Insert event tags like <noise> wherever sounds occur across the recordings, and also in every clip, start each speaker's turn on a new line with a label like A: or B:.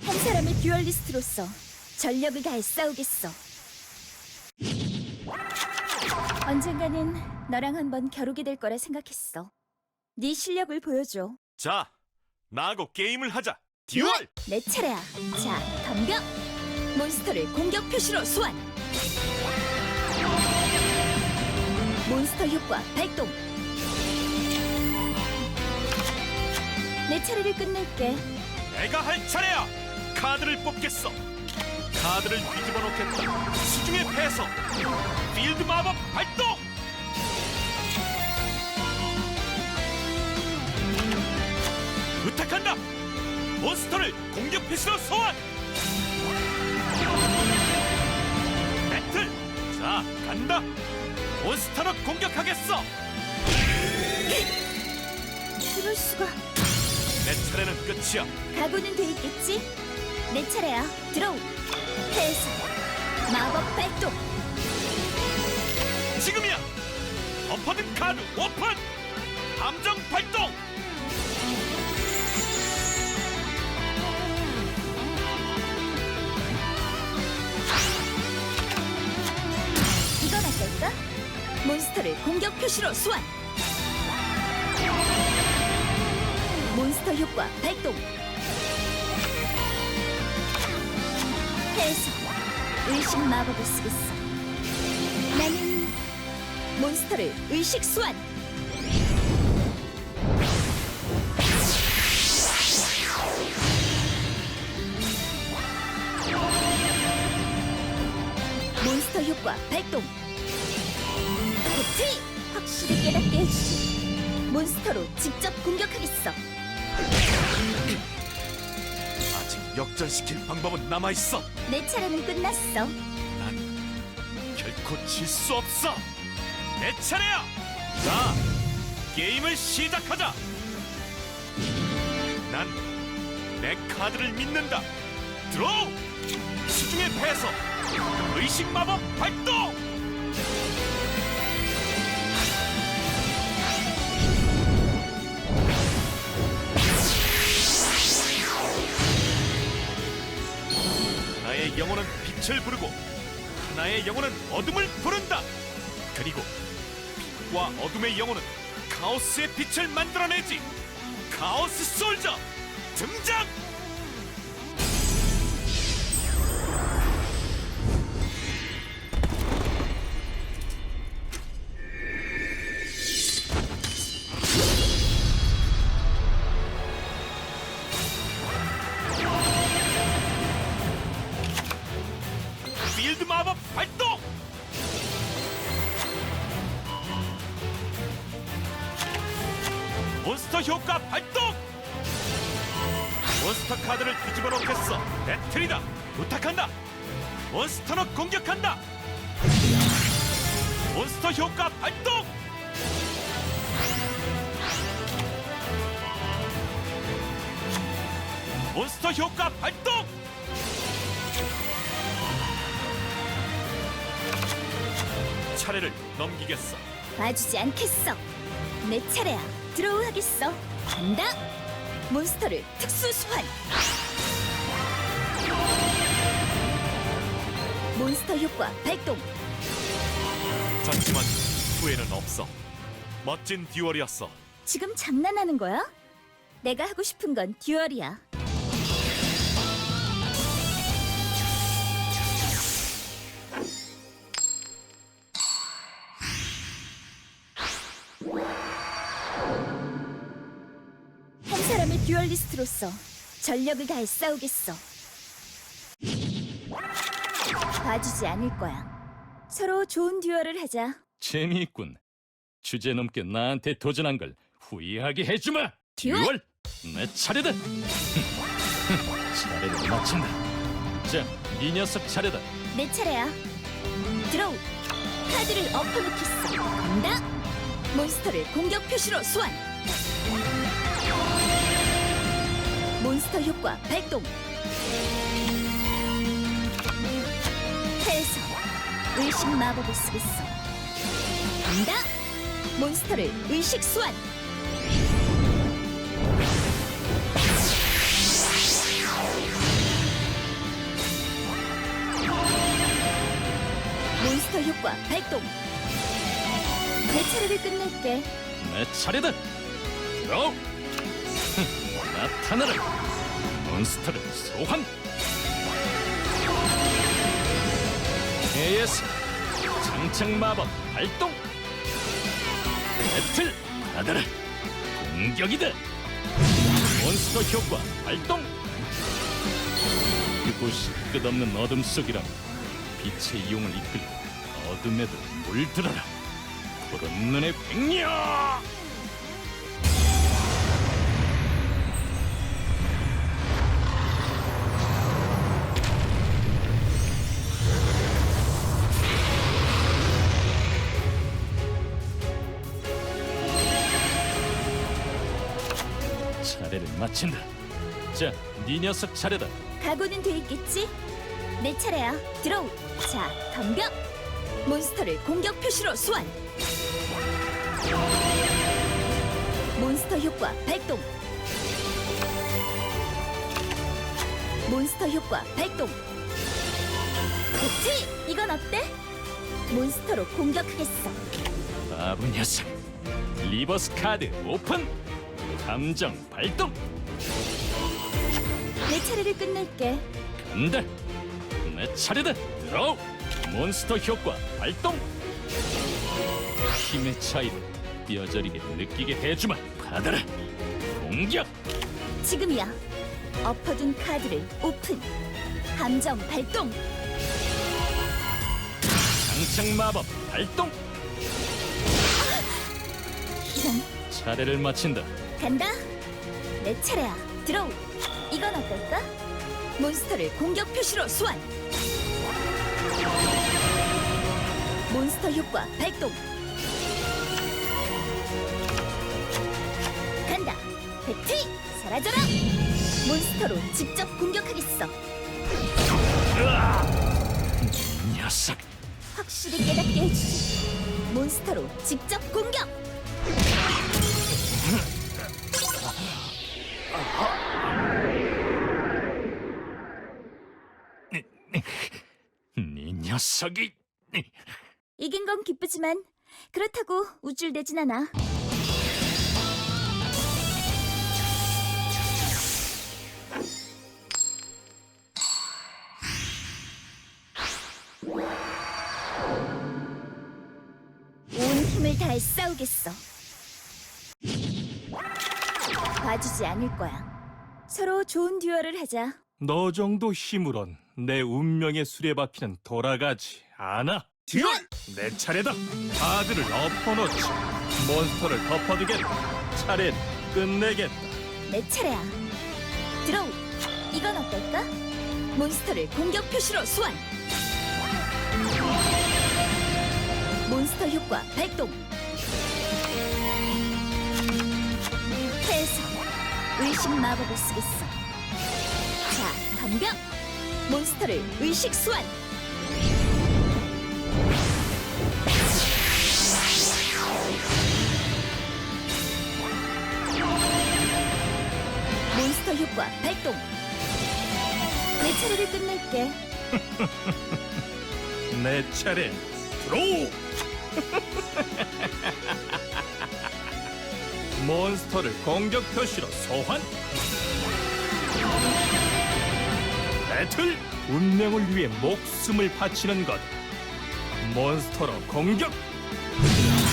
A: 한 사람의 듀얼리스트로서 전력을 다해 싸우겠어. 언젠가는 너랑 한번 겨루게 될 거라 생각했어. 네 실력을 보여줘.
B: 자, 나하고 게임을 하자. 듀얼!
A: 내 차례야. 자, 덤벼. 몬스터를 공격 표시로 소환. 몬스터 효과 발동. 내 차례를 끝낼게.
B: 내가 할 차례야. 카드를 뽑겠어. 카드를 뒤집어 놓겠다. 수중의 패서. 필드 마법 발동. 부탁한다. 몬스터를 공격 피스로 소환. 배틀. 자, 간다. 몬스터로 공격하겠어.
A: 이럴 수가.
B: 내 차례는 끝이야.
A: 각오는 돼 있겠지? 내 차례야. 드로우. 패스. 마법 발동.
B: 지금이야! 엎어든 카드 오픈! 함정 발동!
A: 몬스터를 공격 표시로 소환. 몬스터 효과 발동. 해서 의식 마법을 쓰겠어. 나는 몬스터를 의식 소환. 몬스터 효과 발동. 그치? 확실히 깨닫게 해주지. 몬스터로 직접 공격하겠어.
B: 아직 역전시킬 방법은 남아있어
A: 내 차례는 끝났어.
B: 난 결코 질 수 없어 내 차례야! 자, 게임을 시작하자! 난 내 카드를 믿는다 드로우! 수중의 패서 의식 마법 발동! 나의 영혼은 빛을 부르고 하나의 영혼은 어둠을 부른다. 그리고 빛과 어둠의 영혼은 카오스의 빛을 만들어내지. 카오스 솔저 등장! 필드 마법 발동! 몬스터 효과 발동! 몬스터 카드를 뒤집어 놓겠어. 배틀이다. 부탁한다. 몬스터로 공격한다. 몬스터 효과 발동! 몬스터 효과 발동! 차례를 넘기겠어.
A: 봐주지 않겠어. 내 차례야. 드로우 하겠어. 간다. 몬스터를 특수 소환. 몬스터 효과 발동.
B: 작지만 후회는 없어. 멋진 듀얼이었어.
A: 지금 장난하는 거야? 내가 하고 싶은 건 듀얼이야. 듀얼리스트로서 전력을 다해 싸우겠어. 봐주지 않을 거야. 서로 좋은 듀얼을 하자.
C: 재미있군. 주제 넘게 나한테 도전한 걸 후회하게 해주마.
A: 듀얼!
C: 듀얼, 내 차례다. <laughs> 차례를 마친다. 자, 이 녀석 차례다.
A: 내 차례야. 드로우. 카드를 엎어놓겠어. 간다. 몬스터를 공격 표시로 소환. 몬스터 효과 발동. 해서 의식 마법을 쓰겠어. 간다. 몬스터를 의식 소환. 몬스터 효과 발동. 내 차례를 끝낼게.
C: 내 차례다. 들어. 나타나라. 몬스터를 소환. AS 장착 마법 발동. 배틀 받아라. 공격이다. 몬스터 효과 발동. 그곳이 끝없는 어둠 속이라 빛의 용을 이끌고 어둠에도 물들어라. 푸른 눈의 백녀! 차례를 마친다. 자, 네 녀석 차례다.
A: 각오는 돼 있겠지? 내 차례야. 드로우. 자, 덤벼. 몬스터를 공격 표시로 소환. 몬스터 효과 발동. 몬스터 효과 발동. 그치? 이건 어때? 몬스터로 공격하겠어.
C: 바보 녀석. 리버스 카드 오픈. 감정 발동.
A: 내 차례를 끝낼게.
C: 간다. 내 차례다. 들어. 몬스터 효과 발동. 힘의 차이를 뼈저리게 느끼게 해주마. 받아라. 공격.
A: 지금이야. 엎어둔 카드를 오픈. 감정 발동.
C: 장착 마법 발동.
A: 이런
C: 차례를 마친다.
A: 간다. 내 차례야. 드로우. 이건 어떨까? 몬스터를 공격 표시로 소환. 몬스터 효과 발동. 간다. 배틀 사라져라. 몬스터로 직접 공격하겠어.
C: 이 녀석.
A: 확실히 깨닫게 해주지. 몬스터로 직접 공격. <laughs>
C: 네 녀석이.
A: 이긴 건 기쁘지만 그렇다고 우쭐대진 않아. 온 힘을 다해 싸우겠어. 봐주지 않을 거야. 서로 좋은 듀얼을 하자.
D: 너 정도 힘으론 내 운명의 수레바퀴는 돌아가지 않아. 듀얼! 내 차례다. 카드를 엎어놓지. 몬스터를 덮어두겠다. 차례 끝내겠다.
A: 내 차례야. 드로우. 이건 어떨까? 몬스터를 공격 표시로 소환. 몬스터 효과 발동. 해서 의식 마법을 쓰겠어. 자, 덤벼. 몬스터를 의식 소환. 몬스터 효과 발동. 내 차례를 끝낼게. <laughs>
D: 내 차례. 드로우! <laughs> 몬스터를 공격 표시로 소환. 배틀! 운명을 위해 목숨을 바치는 것. 몬스터로 공격!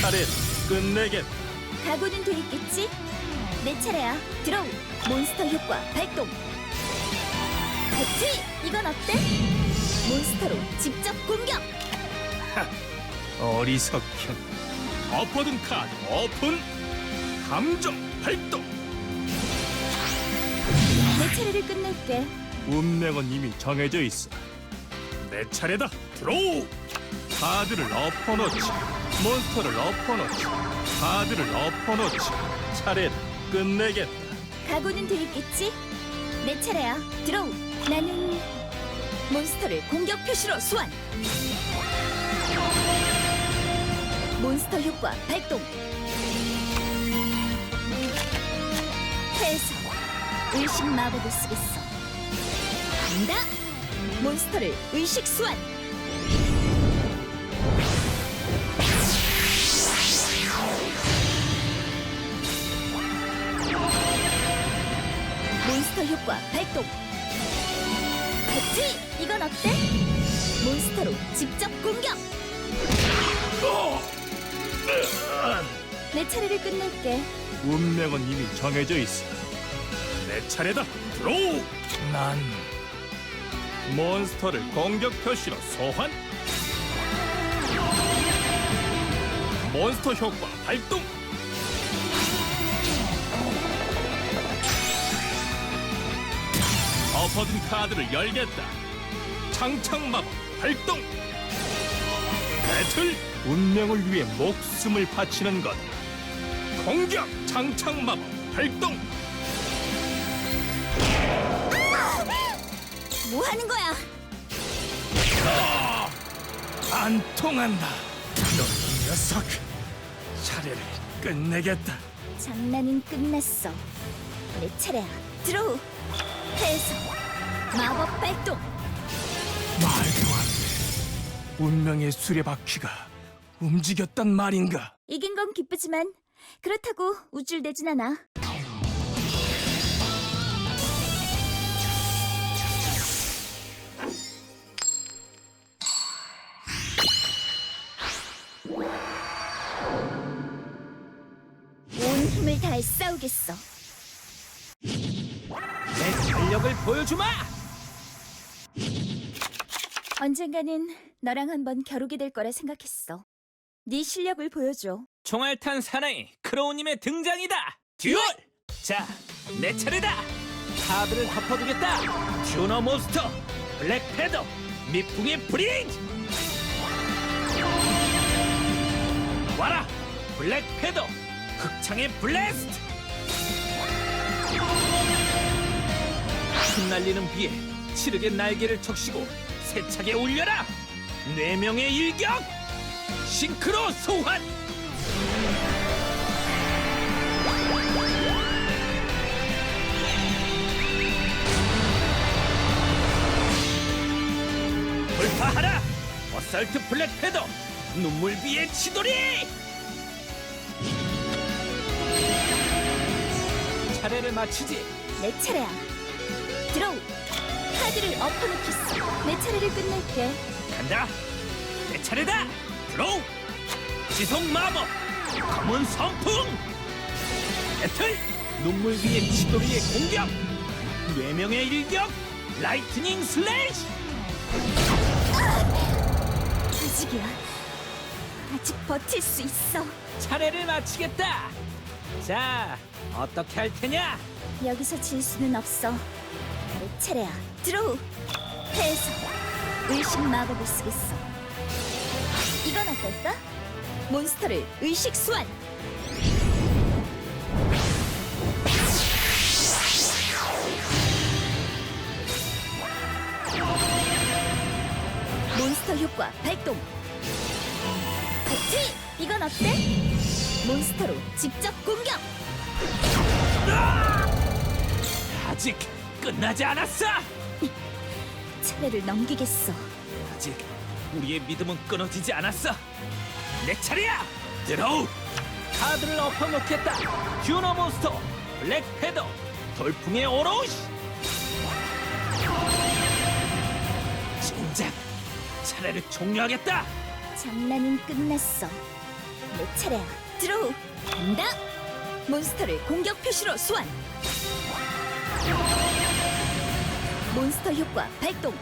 D: 차례 끝내겠다.
A: 각오는 돼 있겠지? 내 차례야. 드로우. 몬스터 효과 발동. 배틀! 이건 어때? 몬스터로 직접 공격.
D: 어리석현 엎어둔 카드 오픈 감정 발동
A: 내 차례를 끝낼게.
D: 운명은 이미 정해져 있어 내 차례다 드로우 카드를 엎어놓지 몬스터를 엎어놓지 카드를 엎어놓지 차례를 끝내겠다
A: 각오는 돼 있겠지? 내 차례야. 드로우. 나는 몬스터를 공격 표시로 소환. 몬스터 효과 발동. 해서 의식 마법을 쓰겠어. 간다. 몬스터를 의식 소환. 몬스터 효과 발동. 그치? 이건 어때? 몬스터로 직접 공격. 내 차례를 끝낼게.
D: 운명은 이미 정해져 있어. 내 차례다. 드로우. 난 몬스터를 공격 표시로 소환. 몬스터 효과 발동. 엎어둔 카드를 열겠다. 창창 마법 발동. 배틀 운명을 위해 목숨을 바치는 것. 공격 창창 마법 발동.
A: 뭐 하는 거야?
D: 안 통한다. 너이 녀석. 차례를 끝내겠다.
A: 장난은 끝났어. 내 차례야. 드로우. 해서 마법 발동.
D: 말도 안 돼. 운명의 수레바퀴가 움직였단 말인가?
A: 이긴 건 기쁘지만 그렇다고 우쭐대진 않아. 힘을 다해 싸우겠어.
E: 내 전력을 보여주마!
A: 언젠가는 너랑 한번 겨루게 될 거라 생각했어. 네 실력을 보여줘.
E: 총알탄 사나이 크로우님의 등장이다! 듀얼! 자, 내 차례다! 카드를 덮어두겠다! 튜너 몬스터! 블랙 패더! 미풍의 브리즈! 와라! 블랙 패더! 흑창의 블래스트! 흩날리는 비에 치르게 날개를 적시고 세차게 울려라! 네 명의 일격! 싱크로 소환! 돌파하라! 어설트 블랙 패더! 눈물비의 치돌이! 차례를 마치지
A: 내 차례야. 드로우. 카드를 엎어놓겠어. 내 차례를 끝낼게.
E: 간다! 내 차례다! 드로우! 지속 마법! 검은 선풍! 배틀! 눈물 위의 치돌이의 공격! 뇌명의 일격! 라이트닝 슬래시!
A: 아직이야. 아직 버틸 수 있어.
E: 차례를 마치겠다! 자, 어떻게 할 테냐?
A: 여기서 질 수는 없어. 내 차례야. 드로우. 해서 의식 마법을 쓰겠어. 이건 어떨까? 몬스터를 의식 소환. 몬스터 효과 발동. 그치? 이건 어때? 몬스터로 직접 공격.
E: 아직 끝나지 않았어!
A: 차례를 넘기겠어.
E: 아직 우리의 믿음은 끊어지지 않았어. 내 차례야. 드로우. 카드를 엎어놓겠다. 듀너 몬스터, 블랙 패더, 돌풍의 오로시. 진작 차례를 종료하겠다.
A: 장난은 끝났어. 내 차례야. 드로우. 간다. 몬스터를 공격 표시로 소환. 몬스터 효과 발동.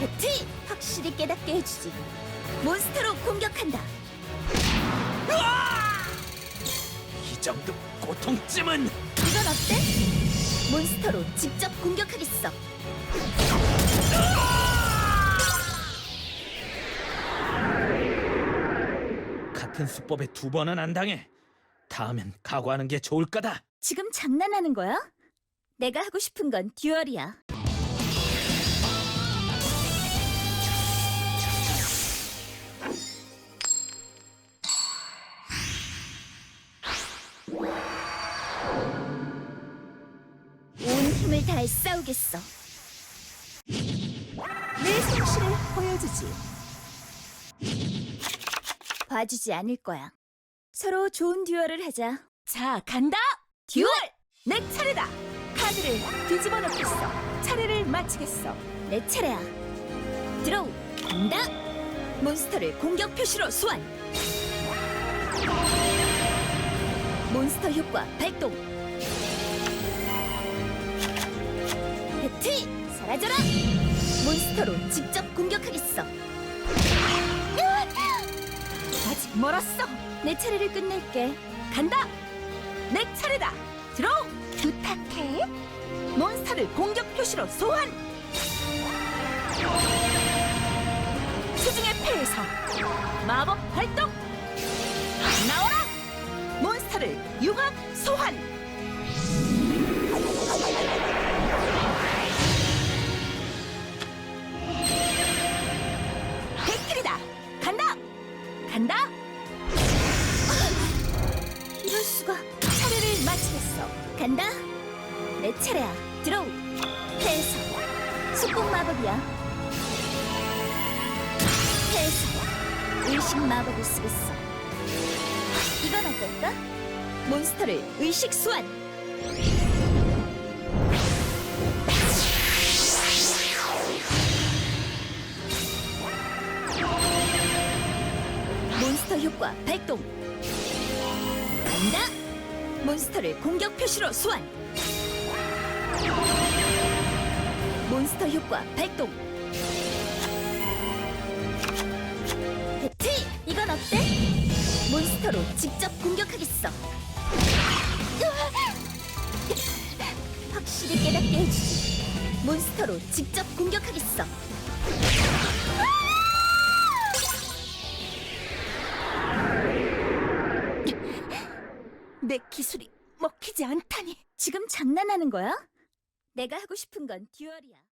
A: 배틀! 확실히 깨닫게 해주지. 몬스터로 공격한다.
E: 이 정도 고통쯤은
A: 이건 어때? 몬스터로 직접 공격하겠어.
E: 같은 수법에 두 번은 안 당해. 다음엔 각오하는 게 좋을 거다.
A: 지금 장난하는 거야? 내가 하고 싶은 건 듀얼이야. 온 힘을 다해 싸우겠어. 내 성실을 보여주지. 봐주지 않을 거야. 서로 좋은 듀얼을 하자. 자, 간다! 듀얼! 내 차례다! 카드를 뒤집어 놓겠어. 차례를 마치겠어. 내 차례야. 드로우, 간다! 몬스터를 공격 표시로 소환! 몬스터 효과 발동! 배트! 사라져라! 몬스터로 직접 공격하겠어. 멀었어. 내 차례를 끝낼게. 간다. 내 차례다. 드로우. 부탁해. 몬스터를 공격 표시로 소환. 수중의 폐에서 마법 발동. 나와라. 몬스터를 융합 소환. 간다. 내 차례야. 드로우. 패서. 숙공 마법이야. 패서. 의식 마법을 쓰겠어. 이건 어떨까? 몬스터를 의식 소환. 몬스터 효과 발동. 간다. 몬스터를 공격 표시로 소환. 몬스터 효과 발동. 배트! 이건 어때? 몬스터로 직접 공격하겠어. 확실히 깨닫게 해주지. 몬스터로 직접 공격하겠어. 내 기술이 먹히지 않다니. 지금 장난하는 거야? 내가 하고 싶은 건 듀얼이야.